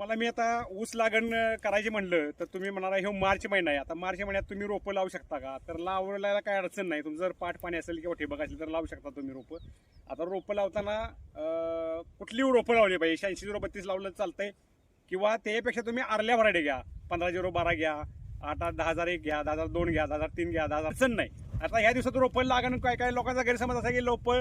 तुम्हाला मी आता ऊस लागण करायची म्हणलं तर तुम्ही म्हणाला हे मार्च महिना आहे. आता मार्च महिन्यात तुम्ही रोपं लावू शकता का? तर लावल्याला काय अडचण नाही. तुमचं जर पाठ पाणी असेल किंवा ठिबक असेल तर लावू शकता तुम्ही रोपं. आता रोपं लावताना कुठली रोपं लावली पाहिजे. शहाऐंशी झिरो बत्तीस लावलं चालतंय. किंवा त्यापेक्षा तुम्ही आरल्या व्हरायटी घ्या. पंधरा झिरो बारा घ्या. आठ आठ दहा हजार एक घ्या. दहा हजार दोन घ्या. दहा हजार तीन घ्या. दहा हजार अडचण नाही. आता ह्या दिवसात रोपं लागण काय काय लोकांचा गैरसमज असा की रोपं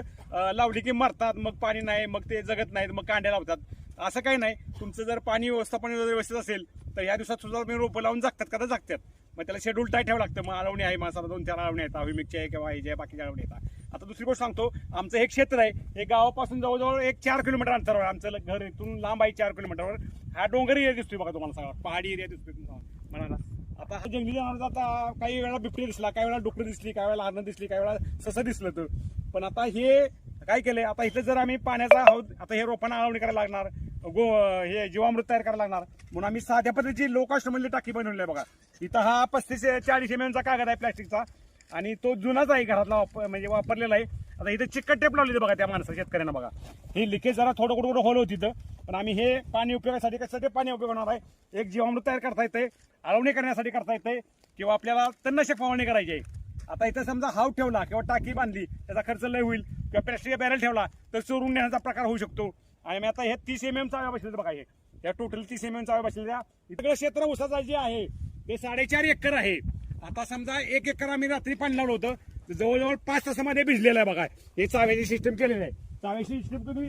लावली की मरतात. मग पाणी नाही मग ते जगत नाहीत. मग कांड्या लावतात. असं काही नाही. तुमचं जर पाणी व्यवस्थापन जर व्यवस्थित असेल तर या दिवसात सुद्धा तुम्ही रोपं लावून जागतात कदा जागतात. मग त्याला शेड्यूल टाय ठेवावं लागतं. मग आळवणी आहे माणसाला दोन चार आळवणी येतात. विमिकचे आहे किंवा हे बाकीच्या अळवणी येतात. आता दुसरी गोष्ट सांगतो आमचं हे क्षेत्र आहे हे गावापासून जवळजवळ एक चार किलोमीटर अंतरावर आमचं घर इथून लांब आहे चार किलोमीटरवर. हा डोंगर एरिया दिसतोय बघा तुम्हाला सांगा पहाडी एरिया दिसतोय तुमचा म्हणाला. आता हा जंगली जनावर आता काही वेळा बिबटी दिसला काही वेळा डुकरं दिसली काही वेळा हरणं दिसली काही वेळा ससं दिसलं तर. पण आता हे काय केलंय? आता इथं जर आम्ही पाण्याचा हौद आता हे रोपांना आळवणी करायला लागणार. गो हे जीवामृत तयार करायला लागणार. म्हणून आम्ही साध्या पद्धतीची लोकाश्रमधली टाकी बनवली आहे बघा. इथं हा पस्तीस चाळीस एम एमचा कागद आहे प्लॅस्टिकचा. आणि तो जुनाच आहे घरातला वापर म्हणजे वापरलेला आहे. आता इथं चिकट टेप लावलेली बघा त्या माणसा शेतकऱ्यांना बघा. हे लिकेज जरा थोडं कुठं कुठं होल होती इथं. पण आम्ही हे पाणी उपयोगासाठी कशासाठी पाणी उपयोग होणार आहे? एक जीवामृत तयार करता येते आळवणी करण्यासाठी करता येते किंवा आपल्याला तन्नाशक फवारणी करायची आहे. आता इथं समजा हाव ठेवला किंवा टाकी बांधली त्याचा खर्च लय होईल. किंवा प्लॅस्टिकचा बॅरल ठेवला तर चोरून नेण्याचा प्रकार होऊ शकतो. आणि मी आता हे तीस एम एम चाव्या बसले बघा हे. या टोटल तीस एम एम चाव्या बसलेल्या इकडे क्षेत्र उसाचा जे आहे ते साडेचार एकर आहे. आता समजा एक एकर आम्ही रात्री पाणी लावलं होतं तर जवळजवळ पाच तासामध्ये भिजलेलं आहे बघा. हे चाव्याची सिस्टम केलेली आहे. चाव्याची सिस्टम तुम्ही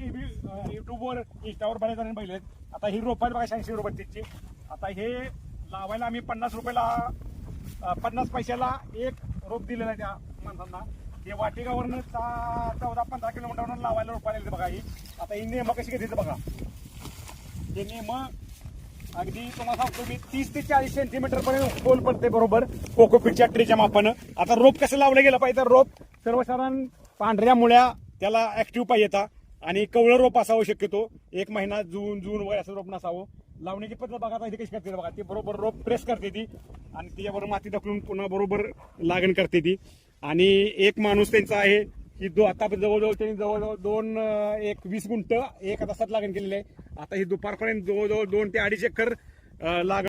युट्यूबवर इंस्टावर बऱ्याच जणांनी पाहिले आता ही रोप आहेत बघा शहाऐंशी रुपये आता हे लावायला आम्ही पन्नास रुपयाला पन्नास पैशाला एक रोप दिलेला आहे त्या माणसांना. हे वाटिकावरनं चौदा पंधरा किलोमीटरवरनं लावायला रोप आलेले बघा ही. आता ही नेम कशी घेते बघा. हे नेम अगदी तुम्हाला सांगतो मी तीस ते चाळीस सेंटीमीटर पर्यंत खोल पडते बरोबर. कोकोपीटच्या ट्रीच्या मापानं. आता रोप कसं लावलं गेलं पाहिजे तर रोप सर्वसाधारण पांढऱ्या मुळ्या त्याला ऍक्टिव्ह पाहिजे येतात आणि कवळं रोप असावं शक्यतो. एक महिना जून जून वगैरे असं रोप नसावं. लावण्याची पद्धत बघा आता कशी करते बघा. ती बरोबर रोप प्रेस करते ती. आणि त्याच्याबरोबर माती ढकलून पुन्हा बरोबर लागण करते ती. आणि एक माणूस त्यांचा आहे की दो आता जवळजवळ त्यांनी जवळजवळ दोन एक वीस गुंट एक तासात लागण केलेले आहे. आता ही दुपारपर्यंत जवळजवळ दोन ते अडीच एकर लागण